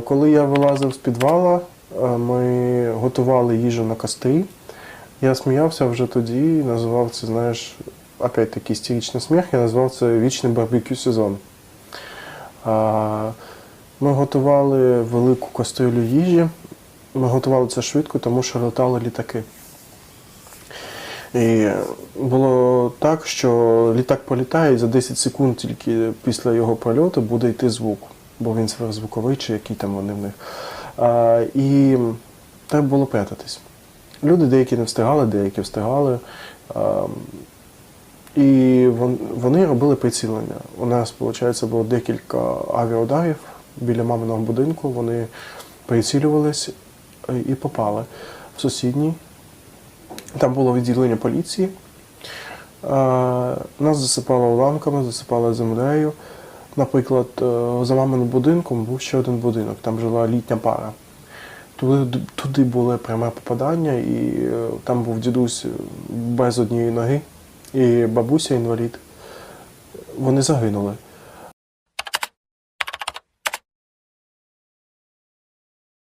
Коли я вилазив з підвала, е, ми готували їжу на кострі. Я сміявся вже тоді, називав це, знаєш, опять такий істеричний сміх, я назвав це вічний барбекю сезон. Ми готували велику кастрюлю їжі. Ми готували це швидко, тому що летали літаки. І було так, що літак політає і за 10 секунд тільки після його польоту буде йти звук, бо він сверхзвуковий чи який там вони в них. А, і треба було прятатись. Люди деякі не встигали, деякі встигали. А, і вон- вони робили прицілення. У нас, виходить, було декілька авіаударів біля маминого будинку. Вони прицілювались і попали в сусідній. Там було відділення поліції. Нас засипало уламками, засипало землею. Наприклад, е, за маминим будинком був ще один будинок, там жила літня пара. Туди, туди було пряме попадання, і е, там був дідусь без однієї ноги і бабуся інвалід. Вони загинули.